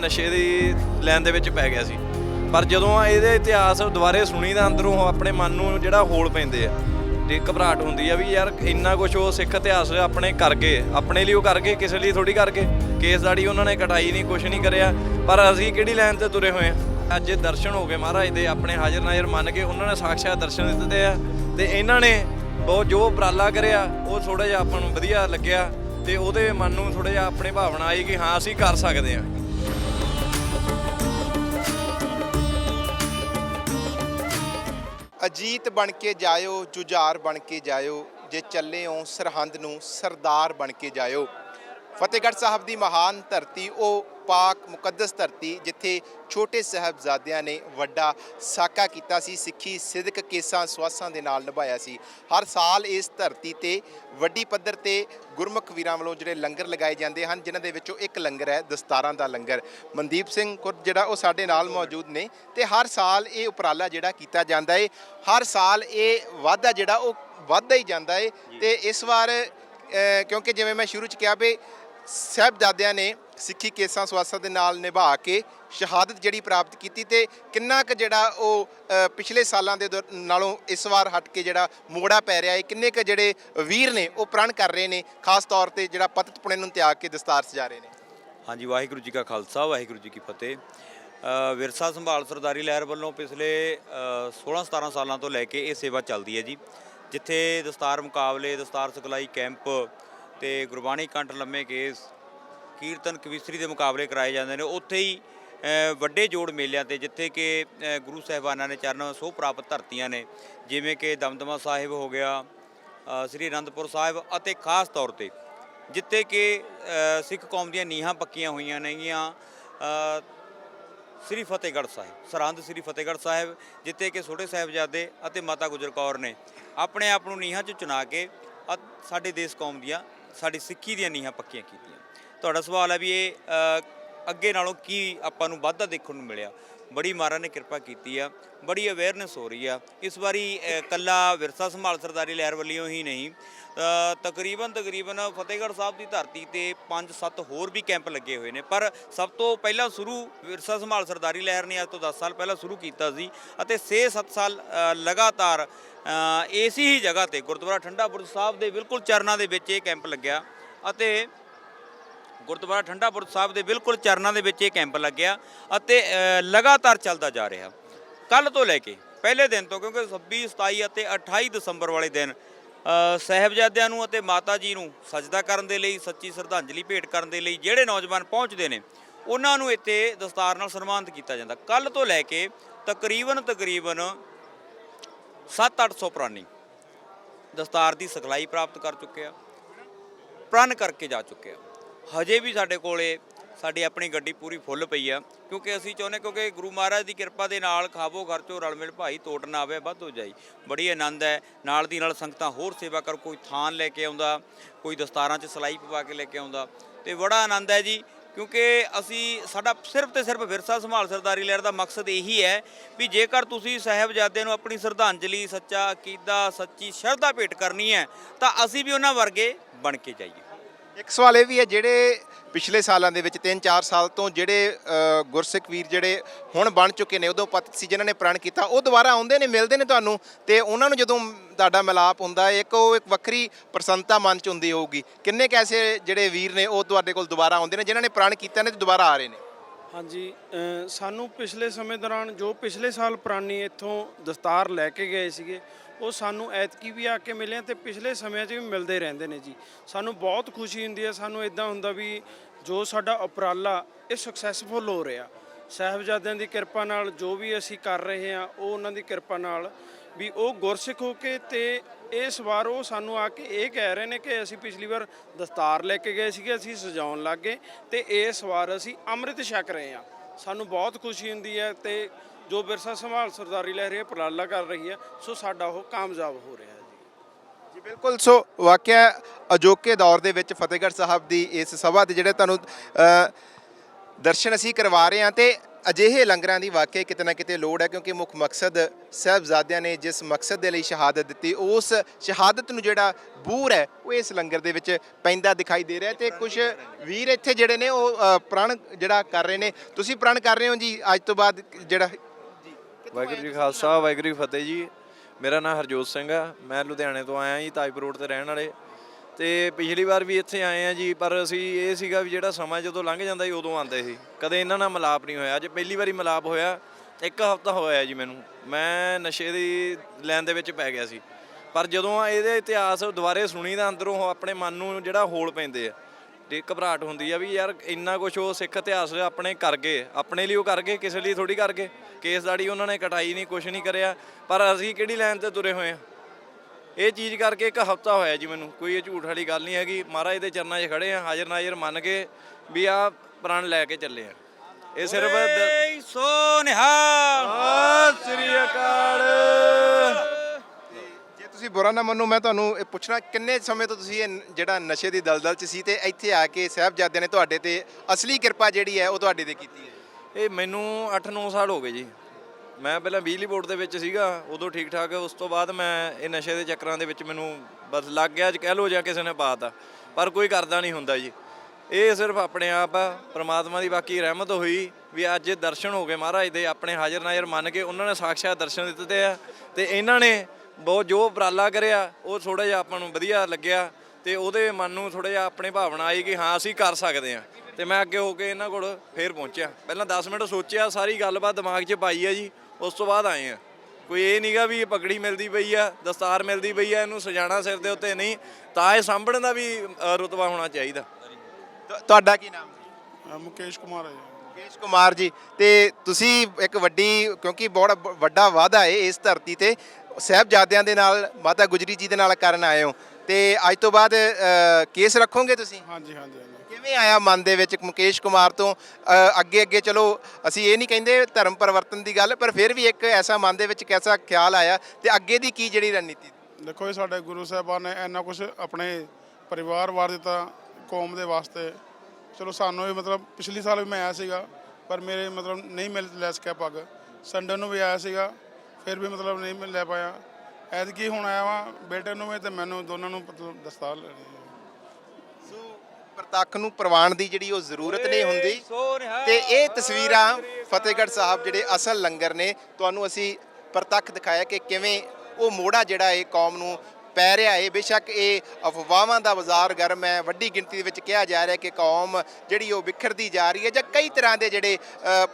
ਨਸ਼ੇ ਦੀ ਲੈਣ ਦੇ ਵਿੱਚ ਪੈ ਗਿਆ ਸੀ। ਪਰ ਜਦੋਂ ਇਹਦੇ ਇਤਿਹਾਸ ਦੁਬਾਰੇ ਸੁਣੀਦਾ ਅੰਦਰੋਂ ਆਪਣੇ ਮਨ ਨੂੰ ਜਿਹੜਾ ਹੋਲ ਪੈਂਦੇ ਆ। ਤੇ ਘਬਰਾਹਟ ਹੁੰਦੀ ਆ ਵੀ ਯਾਰ ਇੰਨਾ ਕੁਝ ਉਹ ਸਿੱਖ ਇਤਿਹਾਸ ਆਪਣੇ ਕਰ ਗਏ, ਆਪਣੇ ਲਈ ਉਹ ਕਰ ਗਏ, ਕਿਸੇ ਲਈ ਥੋੜੀ ਕਰ ਗਏ। ਕੇਸਦਾੜੀ ਉਹਨਾਂ ਨੇ ਕਟਾਈ ਨਹੀਂ ਕੁਝ ਨਹੀਂ ਕਰਿਆ। ਪਰ ਅਸੀਂ ਕਿਹੜੀ ਲਾਈਨ ਤੇ ਤੁਰੇ ਹੋਏ ਆ? ਅੱਜ ਦਰਸ਼ਨ ਹੋ ਗਏ ਮਹਾਰਾਜ ਦੇ, ਆਪਣੇ ਹਾਜ਼ਰ ਨਾਜ਼ਰ ਮੰਨ ਕੇ ਉਹਨਾਂ ਨੇ ਸਾਖਸ਼ਾਤ ਦਰਸ਼ਨ ਦਿੱਤੇ ਆ। ਤੇ ਇਹਨਾਂ ਨੇ ਬਹੁਤ ਜੋ ਉਪਰਾਲਾ ਕਰਿਆ, ਉਹ ਥੋੜਾ ਜਿਹਾ ਆਪਾਂ ਨੂੰ ਵਧੀਆ ਲੱਗਿਆ। ਤੇ ਉਹਦੇ ਮਨ ਨੂੰ ਥੋੜਾ ਜਿਹਾ ਆਪਣੇ ਭਾਵਨਾ ਆਈ ਕਿ ਹਾਂ, ਅਸੀਂ ਕਰ ਸਕਦੇ ਹਾਂ ਅਜੀਤ ਬਣ ਕੇ ਜਾਇਓ, ਜੁਝਾਰ ਬਣ ਕੇ ਜਾਇਓ, ਜੇ ਚੱਲੇ ਹੋ ਸਰਹੰਦ ਨੂੰ ਸਰਦਾਰ ਬਣ ਕੇ ਜਾਇਓ। ਫਤਿਹਗੜ੍ਹ ਸਾਹਿਬ ਦੀ ਮਹਾਨ ਧਰਤੀ, ਉਹ ਪਾਕ ਮੁਕੱਦਸ ਧਰਤੀ, ਜਿੱਥੇ ਛੋਟੇ ਸਾਹਿਬਜ਼ਾਦਿਆਂ ਨੇ ਵੱਡਾ ਸਾਕਾ ਕੀਤਾ ਸੀ, ਸਿੱਖੀ, ਸਿਦਕ ਕੇਸਾਂ, ਸਵਾਸਾਂ ਦੇ ਨਾਲ ਨਿਭਾਇਆ ਸੀ। ਹਰ ਸਾਲ ਇਸ ਧਰਤੀ ਤੇ ਵੱਡੀ ਪੱਧਰ ਤੇ ਗੁਰਮੁਖ ਵੀਰਾਂ ਵੱਲੋਂ ਜਿਹੜੇ ਲੰਗਰ ਲਗਾਏ ਜਾਂਦੇ ਹਨ, ਜਿਨ੍ਹਾਂ ਦੇ ਵਿੱਚੋਂ ਇੱਕ ਲੰਗਰ ਹੈ, ਦਸਤਾਰਾਂ ਦਾ ਲੰਗਰ। ਮਨਦੀਪ ਸਿੰਘ ਕੁਰ ਜਿਹੜਾ ਉਹ ਸਾਡੇ ਨਾਲ ਮੌਜੂਦ ਨੇ ਤੇ ਹਰ ਸਾਲ ਇਹ ਉਪਰਾਲਾ ਜਿਹੜਾ ਕੀਤਾ ਜਾਂਦਾ ਹੈ ਹਰ ਸਾਲ ਇਹ ਵਾਧਾ ਜਿਹੜਾ ਉਹ ਵੱਧਦਾ ਹੀ ਜਾਂਦਾ ਹੈ ਤੇ ਇਸ ਵਾਰ ਕਿਉਂਕਿ ਜਿਵੇਂ ਮੈਂ ਸ਼ੁਰੂ ਚ ਕਿਹਾ ਵੀ ਸਾਹਿਬਜ਼ਾਦਿਆਂ ਨੇ ਸਿੱਖੀ ਕੇਸਾਂ ਸਵਾਸਾਂ ਦੇ ਨਾਲ ਨਿਭਾ ਕੇ ਸ਼ਹਾਦਤ ਜਿਹੜੀ ਪ੍ਰਾਪਤ ਕੀਤੀ ਤੇ ਕਿੰਨਾ ਕੁ ਜਿਹੜਾ ਉਹ ਪਿਛਲੇ ਸਾਲਾਂ ਦੇ ਦੌਰ- ਨਾਲੋਂ ਇਸ ਵਾਰ ਹਟ ਕੇ ਜਿਹੜਾ ਮੋੜਾ ਪੈ ਰਿਹਾ ਹੈ ਕਿੰਨੇ ਕੁ ਜਿਹੜੇ ਵੀਰ ਨੇ ਉਹ ਪ੍ਰਣ ਕਰ ਰਹੇ ਨੇ, ਖਾਸ ਤੌਰ ਤੇ ਜਿਹੜਾ ਪਤਤ ਪੁਣੇ ਨੂੰ ਤਿਆਗ ਕੇ ਦਸਤਾਰ ਸਜਾ ਰਹੇ ਨੇ। ਹਾਂਜੀ, ਵਾਹਿਗੁਰੂ ਜੀ ਕਾ ਖਾਲਸਾ, ਵਾਹਿਗੁਰੂ ਜੀ ਕੀ ਫਤਿਹ। ਵਿਰਸਾ ਸੰਭਾਲ ਸਰਦਾਰੀ ਲਹਿਰ ਵੱਲੋਂ ਪਿਛਲੇ 16-17 ਸਾਲਾਂ ਤੋਂ ਲੈ ਕੇ ਇਹ ਸੇਵਾ ਚੱਲਦੀ ਹੈ ਜੀ। ਜਿੱਥੇ ਦਸਤਾਰ ਮੁਕਾਬਲੇ, ਦਸਤਾਰ ਸਿਖਲਾਈ ਕੈਂਪ ਤੇ ਗੁਰਬਾਣੀ ਕੰਠ ਲੰਮੇ ਕੇਸ, ਕੀਰਤਨ ਕਵਿਸਤਰੀ ਦੇ ਮੁਕਾਬਲੇ ਕਰਾਏ ਜਾਂਦੇ ਨੇ। ਉੱਥੇ ਹੀ ਵੱਡੇ ਜੋੜ ਮੇਲਿਆਂ ਤੇ ਜਿੱਥੇ ਕਿ ਗੁਰੂ ਸਾਹਿਬਾਨਾਂ ਨੇ ਚਰਨ ਸੋਹ ਪ੍ਰਾਪਤ ਧਰਤੀਆਂ ਨੇ, ਜਿਵੇਂ ਕਿ ਦਮਦਮਾ ਸਾਹਿਬ ਹੋ ਗਿਆ ਸ੍ਰੀ ਅਨੰਦਪੁਰ ਸਾਹਿਬ ਅਤੇ ਖਾਸ ਤੌਰ ਤੇ ਜਿੱਥੇ ਕਿ ਸਿੱਖ ਕੌਮ ਦੀਆਂ ਨੀਹਾਂ ਪੱਕੀਆਂ ਹੋਈਆਂ ਨੇਗੀਆਂ ਸ੍ਰੀ ਫਤਿਹਗੜ੍ਹ ਸਾਹਿਬ ਸਰਹੰਦ ਸ੍ਰੀ ਫਤਿਹਗੜ੍ਹ ਸਾਹਿਬ ਜਿੱਥੇ ਕਿ ਛੋਟੇ ਸਾਹਿਬਜ਼ਾਦੇ ਅਤੇ ਮਾਤਾ ਗੁਜਰ ਕੌਰ ਨੇ ਆਪਣੇ ਆਪ ਨੂੰ ਨੀਹਾਂ 'ਚ ਚੁਣਾ ਕੇ ਅ- ਸਾਡੇ ਦੇਸ਼ ਕੌਮ ਦੀਆਂ ਸਾਡੀ ਸਿੱਖੀ ਦੀਆਂ ਨੀਹਾਂ ਪੱਕੀਆਂ ਕੀਤੀਆਂ। ਤੁਹਾਡਾ ਸਵਾਲ ਹੈ ਵੀ ਇਹ ਅ, ਅੱਗੇ ਨਾਲੋਂ ਕੀ ਆਪਾਂ ਨੂੰ ਵਾਧਾ ਦੇਖਣ ਨੂੰ ਮਿਲਿਆ? ਬੜੀ ਮਹਾਰਾਜ ਨੇ ਕਿਰਪਾ ਕੀਤੀ ਆ ਬੜੀ ਅਵੇਅਰਨੈਸ ਹੋ ਰਹੀ ਆ। ਇਸ ਵਾਰੀ ਅ, ਕੱਲਾ ਵਿਰਸਾ ਸੰਭਾਲ ਸਰਦਾਰੀ ਲਹਿਰ ਵੱਲੋਂ ਹੀ ਨਹੀਂ। ਤਕਰੀਬਨ ਤਕਰੀਬਨ ਫਤਿਹਗੜ੍ਹ ਸਾਹਿਬ ਦੀ ਧਰਤੀ ਤੇ 5-7 ਹੋਰ ਵੀ ਕੈਂਪ ਲੱਗੇ ਹੋਏ ਨੇ। ਪਰ ਸਭ ਤੋਂ ਪਹਿਲਾਂ ਸ਼ੁਰੂ ਵਿਰਸਾ ਸੰਭਾਲ ਸਰਦਾਰੀ ਲਹਿਰ ਨੇ ਅੱਜ ਤੋਂ 10 ਸਾਲ ਪਹਿਲਾਂ ਸ਼ੁਰੂ ਕੀਤਾ ਸੀ ਅਤੇ 6-7 ਸਾਲ ਲਗਾਤਾਰ ਅ, ਹੀ ਜਗ੍ਹਾ ਤੇ ਗੁਰਦੁਆਰਾ ਠੰਡਾ ਬੁਰਜ ਸਾਹਿਬ ਦੇ ਬਿਲਕੁਲ ਚਰਨਾਂ ਦੇ ਵਿੱਚ ਇਹ ਕੈਂਪ ਲੱਗਿਆ ਅਤੇ ਗੁਰਦੁਆਰਾ ਠੰਡਾਪੁਰ ਸਾਹਿਬ ਦੇ ਬਿਲਕੁਲ ਚਰਨਾਂ ਦੇ ਵਿੱਚ ਇਹ ਕੈਂਪ ਲੱਗਿਆ ਅਤੇ ਲਗਾਤਾਰ ਚੱਲਦਾ ਜਾ ਰਿਹਾ। ਕੱਲ ਤੋਂ ਲੈ ਕੇ ਪਹਿਲੇ ਦਿਨ ਤੋਂ ਕਿਉਂਕਿ 26 27 ਅਤੇ 28 ਦਸੰਬਰ ਵਾਲੇ ਦਿਨ ਅ, ਸਾਹਿਬਜ਼ਾਦਿਆਂ ਨੂੰ ਅਤੇ ਮਾਤਾ ਜੀ ਨੂੰ ਸਜਦਾ ਕਰਨ ਦੇ ਲਈ ਸੱਚੀ ਸ਼ਰਧਾਂਜਲੀ ਭੇਟ ਕਰਨ ਦੇ ਲਈ ਜਿਹੜੇ ਨੌਜਵਾਨ ਪਹੁੰਚਦੇ ਨੇ ਉਹਨਾਂ ਨੂੰ ਇੱਥੇ ਦਸਤਾਰ ਨਾਲ ਸਨਮਾਨਿਤ ਕੀਤਾ ਜਾਂਦਾ। ਕੱਲ ਤੋਂ ਲੈ ਕੇ ਤਕਰੀਬਨ ਤਕਰੀਬਨ 7-800 ਪ੍ਰਾਣੀ ਦਸਤਾਰ ਦੀ ਸਿਖਲਾਈ ਪ੍ਰਾਪਤ ਕਰ ਚੁੱਕੇ ਆ ਪ੍ਰਣ ਕਰਕੇ ਜਾ ਚੁੱਕੇ ਆ। ਹਜੇ ਵੀ ਸਾਡੇ ਕੋਲੇ ਸਾਡੀ ਆਪਣੀ ਗੱਡੀ ਪੂਰੀ ਫੁੱਲ ਪਈ ਆ, ਕਿਉਂਕਿ ਅਸੀਂ ਚਾਹੁੰਦੇ ਕਿਉਂਕਿ ਗੁਰੂ ਮਹਾਰਾਜ ਦੀ ਕਿਰਪਾ ਦੇ ਨਾਲ ਖਾਬੋ ਖਰਚੋ ਰਲ ਮਿਲ ਭਾਈ ਤੋਟ ਨਾ ਆਵੇ, ਵੱਧ ਹੋ ਜਾਈ। ਬੜੀ ਆਨੰਦ ਹੈ, ਨਾਲ ਦੀ ਨਾਲ ਸੰਗਤਾਂ ਹੋਰ ਸੇਵਾ ਕਰ, ਕੋਈ ਥਾਨ ਲੈ ਕੇ ਆਉਂਦਾ, ਕੋਈ ਦਸਤਾਰਾਂ 'ਚ ਸਲਾਈ ਪਵਾ ਕੇ ਲੈ ਕੇ ਆਉਂਦਾ, ਤੇ ਬੜਾ ਆਨੰਦ ਹੈ ਜੀ, ਕਿਉਂਕਿ ਅਸੀਂ ਸਾਡਾ ਸਿਰਫ ਤੇ ਸਿਰਫ ਵਿਰਸਾ ਸੰਭਾਲ ਸਰਦਾਰੀ ਲਹਿਰ ਦਾ ਮਕਸਦ ਇਹੀ ਹੈ ਵੀ ਜੇਕਰ ਤੁਸੀਂ ਸਾਹਿਬਜ਼ਾਦਿਆਂ ਨੂੰ ਆਪਣੀ ਸ਼ਰਧਾਂਜਲੀ, ਸੱਚਾ ਅਕੀਦਾ, ਸੱਚੀ ਸ਼ਰਧਾ ਭੇਟ ਕਰਨੀ ਹੈ, ਤਾਂ ਅਸੀਂ ਵੀ ਉਹਨਾਂ ਵਰਗੇ ਬਣ ਕੇ ਜਾਈਏ। ਇੱਕ ਸਵਾਲ ਇਹ ਵੀ ਹੈ, ਜਿਹੜੇ ਪਿਛਲੇ ਸਾਲਾਂ ਦੇ ਵਿੱਚ 3-4 ਸਾਲ ਤੋਂ ਜਿਹੜੇ ਗੁਰਸਿੱਖ ਵੀਰ ਜਿਹੜੇ ਹੁਣ ਬਣ ਚੁੱਕੇ ਨੇ, ਉਦੋਂ ਪਤਤ ਸੀ, ਜਿਨ੍ਹਾਂ ਨੇ ਪ੍ਰਣ ਕੀਤਾ, ਉਹ ਦੁਬਾਰਾ ਆਉਂਦੇ ਨੇ, ਮਿਲਦੇ ਨੇ ਤੁਹਾਨੂੰ, ਤੇ ਉਹਨਾਂ ਨੂੰ ਜਦੋਂ ਤੁਹਾਡਾ ਮਿਲਾਪ ਹੁੰਦਾ ਹੈ, ਇੱਕ ਉਹ ਇੱਕ ਵੱਖਰੀ ਪ੍ਰਸੰਨਤਾ ਮਨ ਚ ਹੁੰਦੀ ਹੋਊਗੀ। ਕਿੰਨੇ ਕੈਸੇ ਜਿਹੜੇ ਵੀਰ ਨੇ, ਉਹ ਤੁਹਾਡੇ ਕੋਲ ਦੁਬਾਰਾ ਆਉਂਦੇ ਨੇ, ਜਿਨ੍ਹਾਂ ਨੇ ਪ੍ਰਣ ਕੀਤਾ ਨੇ ਤੇ ਦੁਬਾਰਾ ਆ ਰਹੇ ਨੇ? ਹਾਂਜੀ ਸਾਨੂੰ ਪਿਛਲੇ ਸਮੇਂ ਦੌਰਾਨ, ਜੋ ਪਿਛਲੇ ਸਾਲ ਪੁਰਾਣੀ ਇੱਥੋਂ ਦਸਤਾਰ ਲੈ ਕੇ ਗਏ ਸੀਗੇ ਉਹ ਸਾਨੂੰ ਐਤਕੀ ਵੀ ਆ ਕੇ ਮਿਲੇ ਆ ਤੇ ਪਿਛਲੇ ਸਮਿਆਂ 'ਚ ਵੀ ਮਿਲਦੇ ਰਹਿੰਦੇ ਨੇ ਜੀ। ਸਾਨੂੰ ਬਹੁਤ ਖੁਸ਼ੀ ਹੁੰਦੀ ਹੈ ਸਾਨੂੰ ਇਦਾਂ ਹੁੰਦਾ ਵੀ ਜੋ ਸਾਡਾ ਉਪਰਾਲਾ ਇਹ ਸਕਸੈਸਫੁਲ ਹੋ ਰਿਹਾ। ਸਾਹਿਬਜ਼ਾਦਿਆਂ ਦੀ ਕਿਰਪਾ ਨਾਲ ਜੋ ਵੀ ਅਸੀਂ ਕਰ ਰਹੇ ਹਾਂ ਉਹ ਉਹਨਾਂ ਦੀ ਕਿਰਪਾ ਨਾਲ ਵੀ ਉਹ ਗੁਰਸਿੱਖ ਹੋ ਕੇ ਤੇ ਇਸ ਵਾਰ ਉਹ ਸਾਨੂੰ ਆ ਕੇ ਇਹ ਕਹਿ ਰਹੇ ਨੇ ਕਿ ਅਸੀਂ ਪਿਛਲੀ ਵਾਰ ਦਸਤਾਰ ਲੈ ਕੇ ਗਏ ਸੀਗੇ, ਅਸੀਂ ਸਜਾਉਣ ਲੱਗ ਗਏ ਤੇ ਇਸ ਵਾਰ ਅਸੀਂ ਅੰਮ੍ਰਿਤ ਛਕ ਰਹੇ ਹਾਂ ਸਾਨੂੰ ਬਹੁਤ ਖੁਸ਼ੀ ਹੁੰਦੀ ਹੈ ਤੇ ਜੋ ਵਿਰਸਾ ਸੰਭਾਲ ਸਰਦਾਰੀ ਲਹਿਰ ਇਹ ਉਪਰਾਲਾ ਕਰ ਰਹੀ ਹੈ, ਸੋ ਸਾਡਾ ਉਹ ਕਾਮਯਾਬ ਹੋ ਰਿਹਾ ਹੈ ਜੀ। ਬਿਲਕੁਲ, ਸੋ ਵਾਕਿਆ ਅਜੋਕੇ ਦੌਰ ਦੇ ਵਿੱਚ ਫਤਿਹਗੜ੍ਹ ਸਾਹਿਬ ਦੀ ਇਸ ਸਭਾ ਦੇ ਜਿਹੜੇ ਤੁਹਾਨੂੰ ਦਰਸ਼ਨ ਅਸੀਂ ਕਰਵਾ ਰਹੇ ਹਾਂ ਤੇ ਅਜਿਹੇ ਲੰਗਰਾਂ ਦੀ ਵਾਕਿਆ ਕਿਤੇ ਨਾ ਕਿਤੇ ਲੋੜ ਹੈ ਕਿਉਂਕਿ ਮੁੱਖ ਮਕਸਦ ਸਾਹਿਬਜ਼ਾਦਿਆਂ ਨੇ ਜਿਸ ਮਕਸਦ ਦੇ ਲਈ ਸ਼ਹਾਦਤ ਦਿੱਤੀ, ਉਸ ਸ਼ਹਾਦਤ ਨੂੰ ਜਿਹੜਾ ਬੂਰ ਹੈ, ਉਹ ਇਸ ਲੰਗਰ ਦੇ ਵਿੱਚ ਪੈਂਦਾ ਦਿਖਾਈ ਦੇ ਰਿਹਾ ਤੇ ਕੁਝ ਵੀਰ ਇੱਥੇ ਜਿਹੜੇ ਨੇ ਉਹ ਪ੍ਰਣ ਜਿਹੜਾ ਕਰ ਰਹੇ ਨੇ। ਤੁਸੀਂ ਪ੍ਰਣ ਕਰ ਰਹੇ ਹੋ ਜੀ, ਅੱਜ ਤੋਂ ਬਾਅਦ ਜਿਹੜਾ ਵਾਹਿਗੁਰੂ ਜੀ ਖਾਲਸਾ, ਵਾਹਿਗੁਰੂ ਜੀ ਫਤਿਹ ਜੀ। ਮੇਰਾ ਨਾਮ ਹਰਜੋਤ ਸਿੰਘ ਆ। ਮੈਂ ਲੁਧਿਆਣੇ ਤੋਂ ਆਇਆ ਜੀ, ਤਾਜਪੁਰ ਰੋਡ ਤੇ ਰਹਿਣ ਵਾਲੇ। ਤੇ ਪਿਛਲੀ ਵਾਰ ਵੀ ਇੱਥੇ ਆਏ ਆ ਜੀ, ਪਰ ਅਸੀਂ ਇਹ ਸੀਗਾ ਵੀ ਜਿਹੜਾ ਸਮਾਂ ਜਦੋਂ ਲੰਘ ਜਾਂਦਾ ਸੀ, ਉਦੋਂ ਆਉਂਦੇ ਸੀ। ਕਦੇ ਇਹਨਾਂ ਨਾਲ ਮਿਲਾਪ ਨਹੀਂ ਹੋਇਆ। ਅੱਜ ਪਹਿਲੀ ਵਾਰੀ ਮਿਲਾਪ ਹੋਇਆ। ਇੱਕ ਹਫ਼ਤਾ ਹੋਇਆ ਜੀ ਮੈਨੂੰ। ਮੈਂ ਨਸ਼ੇ ਦੀ ਲੈਣ ਦੇ ਵਿੱਚ ਪੈ ਗਿਆ ਸੀ। ਪਰ ਜਦੋਂ ਇਹਦੇ ਇਤਿਹਾਸ ਦੁਬਾਰੇ ਸੁਣੀ ਤਾਂ ਅੰਦਰੋਂ ਆਪਣੇ ਮਨ ਨੂੰ ਜਿਹੜਾ ਹੋਲ ਪੈਂਦੇ ਆ। ਤੇ ਘਬਰਾਹਟ ਹੁੰਦੀ ਆ ਵੀ ਯਾਰ ਇੰਨਾ ਕੁਝ ਉਹ ਸਿੱਖ ਇਤਿਹਾਸ ਆਪਣੇ ਕਰ ਗਏ ਆਪਣੇ ਲਈ ਉਹ ਕਰ ਗਏ ਕਿਸੇ ਲਈ ਥੋੜੀ ਕਰ ਗਏ। ਕੇਸਦਾੜੀ ਉਹਨਾਂ ਨੇ ਕਟਾਈ ਨਹੀਂ ਕੁਝ ਨਹੀਂ ਕਰਿਆ। ਪਰ ਅਸੀਂ ਕਿਹੜੀ ਲਾਈਨ ਤੇ ਤੁਰੇ ਹੋਏ ਆ? ਇਹ ਚੀਜ਼ ਕਰਕੇ ਇੱਕ ਹਫਤਾ ਹੋਇਆ ਜੀ ਮੈਨੂੰ। ਕੋਈ ਇਹ ਝੂਠ ਵਾਲੀ ਗੱਲ ਨਹੀਂ ਹੈਗੀ। ਮਹਾਰਾਜ ਦੇ ਚਰਨਾਂ 'ਚ ਖੜੇ ਆ ਹਾਜ਼ਰ ਨਾਜ਼ਰ ਮੰਨ ਕੇ ਵੀ ਆ ਪ੍ਰਣ ਲੈ ਕੇ ਚੱਲੇ ਆ। ਇਹ ਸਿਰਫ ਸੋ ਨਿਹਾਲ। ਸਤਿ ਸ੍ਰੀ ਅਕਾਲ। ਤੁਸੀਂ ਬੁਰਾ ਨਾ ਮੰਨੋ, ਮੈਂ ਤੁਹਾਨੂੰ ਇਹ ਪੁੱਛਣਾ, ਕਿੰਨੇ ਸਮੇਂ ਤੋਂ ਤੁਸੀਂ ਇਹ ਨ- ਜਿਹੜਾ ਨਸ਼ੇ ਦੀ ਦਲਦਲ 'ਚ ਸੀ ਤੇ ਇੱਥੇ ਆ ਕੇ ਸਾਹਿਬਜ਼ਾਦਿਆਂ ਨੇ ਤੁਹਾਡੇ ਤੇ ਅਸਲੀ ਕਿਰਪਾ ਜਿਹੜੀ ਹੈ, ਉਹ ਤੁਹਾਡੇ ਤੇ ਕੀਤੀ ਹੈ? ਇਹ ਮੈਨੂੰ 8-9 ਸਾਲ ਹੋ ਗਏ ਜੀ। ਮੈਂ ਪਹਿਲਾਂ ਬਿਜਲੀ ਬੋਰਡ ਦੇ ਵਿੱਚ ਸੀਗਾ, ਉਦੋਂ ਠੀਕ ਠਾਕ ਉਸ ਤੋਂ ਬਾਅਦ ਮੈਂ ਇਹ ਨਸ਼ੇ ਦੇ ਚੱਕਰਾਂ ਦੇ ਵਿੱਚ ਮੈਨੂੰ ਬਸ ਲੱਗ ਗਿਆ ਅੱਜ ਕਹਿ ਲੋ ਜਾਂ ਕਿਸੇ ਨੇ ਪਾਤਾ ਪਰ ਕੋਈ ਕਰਦਾ ਨਹੀਂ ਹੁੰਦਾ ਜੀ। ਇਹ ਸਿਰਫ ਆਪਣੇ ਆਪ ਆ, ਪ੍ਰਮਾਤਮਾ ਦੀ ਬਾਕੀ ਰਹਿਮਤ ਹੋਈ ਵੀ ਅੱਜ ਦਰਸ਼ਨ ਹੋ ਗਏ ਮਹਾਰਾਜ ਦੇ, ਆਪਣੇ ਹਾਜ਼ਰ ਨਾਜ਼ਰ ਮੰਨ ਕੇ ਉਹਨਾਂ ਨੇ ਸਾਖਸ਼ਾਤ ਦਰਸ਼ਨ ਦਿੱਤੇ ਆ ਤੇ ਇਹਨਾਂ ਨੇ ਬਹੁਤ ਜੋ ਉਪਰਾਲਾ ਕਰਿਆ ਉਹ ਥੋੜਾ ਜਿਹਾ ਆਪਾਂ ਨੂੰ ਵਧੀਆ ਲੱਗਿਆ ਤੇ ਉਹਦੇ ਮਨ ਨੂੰ ਥੋੜਾ ਜਿਹਾ ਆਪਣੇ ਭਾਵਨਾ ਆਈ ਕਿ ਹਾਂ ਅਸੀਂ ਕਰ ਸਕਦੇ ਹਾਂ। ਤੇ ਮੈਂ ਅੱਗੇ ਹੋ ਕੇ ਇਹਨਾਂ ਕੋਲ ਫੇਰ ਪਹੁੰਚਿਆ। ਪਹਿਲਾਂ 10 ਮਿੰਟ ਸੋਚਿਆ ਸਾਰੀ ਗੱਲਬਾਤ ਦਿਮਾਗ 'ਚ ਪਾਈ ਆ ਜੀ ਉਸ ਤੋਂ ਬਾਅਦ ਆਏ ਆ ਕੋਈ ਇਹ ਨਹੀਂਗਾ ਵੀ ਇਹ ਪਗੜੀ ਮਿਲਦੀ ਪਈ ਆ ਦਸਤਾਰ ਮਿਲਦੀ ਪਈ ਆ ਇਹਨੂੰ ਸਜਾਣਾ ਸਿਰ ਦੇ ਉੱਤੇ ਨਹੀਂ ਤਾਂ ਇਹ ਸਾਂਭਣ ਦਾ ਵੀ ਅ, ਰੁਤਬਾ ਹੋਣਾ ਚਾਹੀਦਾ। ਤੁ- ਤੁਹਾਡਾ ਕੀ ਨਾਮ ਜੀ? ਅ, ਮੁਕੇਸ਼ ਕੁਮਾਰ ਹੈ ਜੀ। ਮੁਕੇਸ਼ ਕੁਮਾਰ ਜੀ ਤੇ ਤੁਸੀਂ ਇੱਕ ਵੱਡੀ ਕਿਉਂਕਿ ਬਹੁਤ ਵੱਡਾ ਵਾਅਦਾ ਹੈ ਇਸ ਧਰਤੀ ਤੇ ਸਾਹਿਬਜ਼ਾਦਿਆਂ ਦੇ ਨਾਲ ਮਾਤਾ ਗੁਜਰੀ ਜੀ ਦੇ ਨਾਲ ਕਰਨ ਆਏ ਹੋ। ਤੇ ਅੱਜ ਤੋਂ ਬਾਅਦ ਅ, ਕੇਸ ਰੱਖੋਗੇ ਤੁਸੀਂ? ਹਾਂਜੀ ਹਾਂਜੀ ਹਾਂਜੀ। ਕਿਵੇਂ ਆਇਆ ਮਨ ਦੇ ਵਿੱਚ ਮੁਕੇਸ਼ ਕੁਮਾਰ ਤੋਂ? ਅੱਗੇ ਅੱਗੇ ਚਲੋ ਅਸੀਂ ਇਹ ਨਹੀਂ ਕਹਿੰਦੇ ਧਰਮ ਪਰਿਵਰਤਨ ਦੀ ਗੱਲ ਪਰ ਫਿਰ ਵੀ ਇੱਕ ਐਸਾ ਮਨ ਦੇ ਵਿੱਚ ਕੈਸਾ ਖਿਆਲ ਆਇਆ ਤੇ ਅੱਗੇ ਦੀ ਕੀ ਜਿਹੜੀ ਰਣਨੀਤੀ ਦੇਖੋ ਇਹ ਸਾਡੇ ਗੁਰੂ ਸਾਹਿਬਾਨ ਨੇ ਇੰਨਾ ਕੁਝ ਆਪਣੇ ਪਰਿਵਾਰ ਵਾਰ ਦਿੱਤਾ ਕੌਮ ਦੇ ਵਾਸਤੇ। ਚਲੋ ਸਾਨੂੰ ਵੀ ਮਤਲਬ ਪਿਛਲੀ ਸਾਲ ਵੀ ਮੈਂ ਆਇਆ ਸੀਗਾ ਪਰ ਮੇਰੇ ਮਤਲਬ ਨਹੀਂ ਮਿਲ ਲੈ ਸਕਿਆ ਪੱਗ। ਸੰਡੇ ਨੂੰ ਵੀ ਆਇਆ ਸੀਗਾ। ਫਿਰ ਵੀ ਮਤਲਬ ਨਹੀਂ ਮਿਲ ਲੈ ਪਾਇਆ। ਐਤਕੀ ਹੁਣ ਆਇਆ ਵਾਂ ਬੇਟੇ ਨੂੰ ਵੀ ਤੇ ਮੈਨੂੰ ਦੋਨਾਂ ਨੂੰ ਮਤਲਬ ਦਸਤਾਰ ਲੈਣੀ ਹੈ ਸੋ ਪ੍ਰਤੱਖ ਨੂੰ ਪ੍ਰਵਾਨ ਦੀ ਜਿਹੜੀ ਉਹ ਜ਼ਰੂਰਤ ਨਹੀਂ ਹੁੰਦੀ। ਤੇ ਇਹ ਤਸਵੀਰਾਂ ਫਤਿਹਗੜ੍ਹ ਸਾਹਿਬ ਜਿਹੜੇ ਅਸਲ ਲੰਗਰ ਨੇ ਤੁਹਾਨੂੰ ਅਸੀਂ ਪ੍ਰਤੱਖ ਦਿਖਾਇਆ ਕਿ ਕਿਵੇਂ ਉਹ ਮੋੜਾ ਜਿਹੜਾ ਇਹ ਕੌਮ ਨੂੰ ਪੈ ਰਿਹਾ ਹੈ ਬੇਸ਼ੱਕ ਇਹ ਅਫਵਾਹਾਂ ਦਾ ਬਾਜ਼ਾਰ ਗਰਮ ਹੈ। ਵੱਡੀ ਗਿਣਤੀ ਦੇ ਵਿੱਚ ਕਿਹਾ ਜਾ ਰਿਹਾ ਕਿ ਕੌਮ ਜਿਹੜੀ ਉਹ ਵਿਖਰਦੀ ਜਾ ਰਹੀ ਹੈ ਜਾਂ ਕਈ ਤਰ੍ਹਾਂ ਦੇ ਜਿਹੜੇ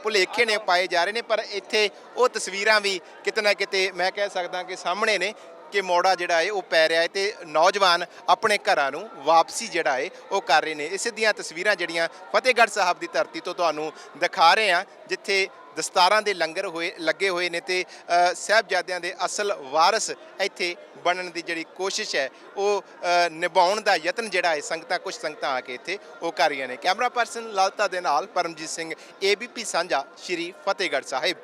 ਭੁਲੇਖੇ ਨੇ ਪਾਏ ਜਾ ਰਹੇ ਨੇ। ਪਰ ਇੱਥੇ ਉਹ ਤਸਵੀਰਾਂ ਵੀ ਕਿਤੇ ਨਾ ਕਿਤੇ ਮੈਂ ਕਹਿ ਸਕਦਾ ਕਿ ਸਾਹਮਣੇ ਨੇ ਕਿ ਮੋੜਾ ਜਿਹੜਾ ਹੈ ਉਹ ਪੈ ਰਿਹਾ ਹੈ ਤੇ ਨੌਜਵਾਨ ਆਪਣੇ ਘਰਾਂ ਨੂੰ ਵਾਪਸੀ ਜਿਹੜਾ ਹੈ ਉਹ ਕਰ ਰਹੇ ਨੇ। ਇਸੇ ਦੀਆਂ ਤਸਵੀਰਾਂ ਜਿਹੜੀਆਂ ਫਤਿਹਗੜ੍ਹ ਸਾਹਿਬ ਦੀ ਧਰਤੀ ਤੋਂ ਤੁਹਾਨੂੰ ਦਿਖਾ ਰਹੇ ਹਾਂ, ਜਿੱਥੇ ਦਸਤਾਰਾਂ ਦੇ ਲੰਗਰ ਹੋਏ ਲੱਗੇ ਹੋਏ ਨੇ ਤੇ ਅ, ਸਾਹਿਬਜ਼ਾਦਿਆਂ ਦੇ ਅਸਲ ਵਾਰਿਸ ਇੱਥੇ ਬਣਨ ਦੀ ਜਿਹੜੀ ਕੋਸ਼ਿਸ਼ ਹੈ ਉਹ ਨਿਭਾਉਣ ਦਾ ਯਤਨ ਜਿਹੜਾ ਹੈ ਸੰਗਤਾਂ ਕੁਝ ਸੰਗਤਾਂ ਆ ਕੇ ਇੱਥੇ ਉਹ ਕਰ ਰਹੀਆਂ ਨੇ। ਕੈਮਰਾ ਪਰਸਨ ਲਲਤਾ ਦੇ ਨਾਲ ਪਰਮਜੀਤ ਸਿੰਘ ਏਬੀਪੀ ਸਾਂਝਾ ਸ਼੍ਰੀ ਫਤਿਹਗੜ੍ਹ ਸਾਹਿਬ।